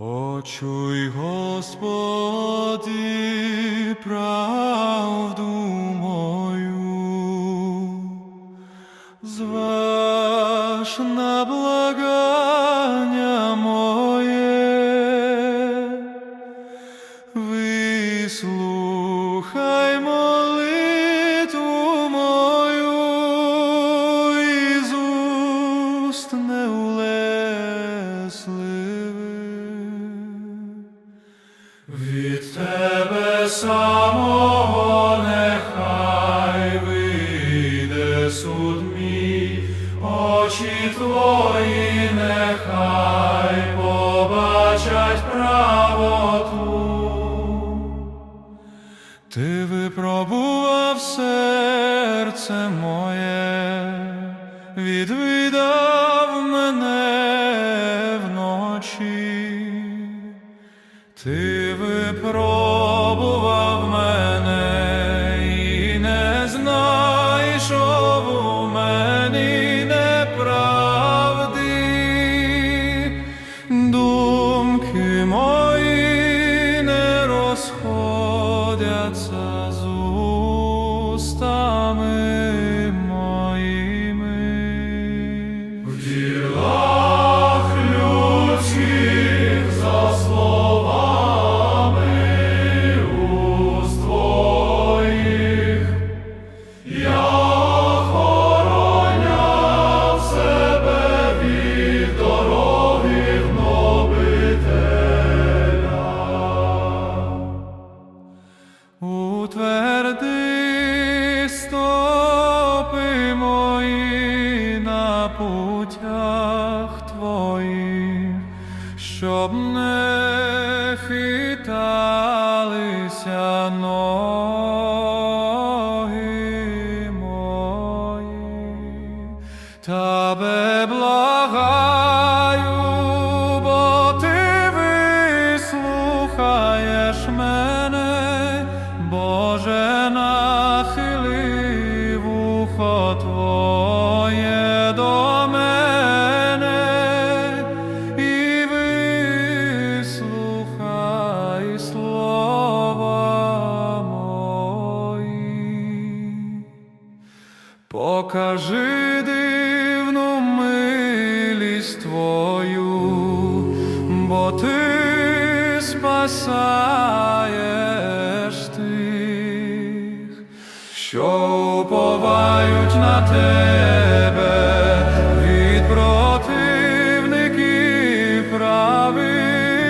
Почуй, Господи, правду мою, зваж на благання самого нехай вийде суд мій, очі твої нехай побачать правоту. Ти випробував серце моє, відвідав мене вночі. Ти випробував мене і не знайшов у мені неправди, думки мої не розходяться з устами стопи мої на путях твоїх, щоб не хиталися ноги мої. Тебе благаю, Покажи дивну милість Твою, бо Ти спасаєш тих, що уповають на Тебе.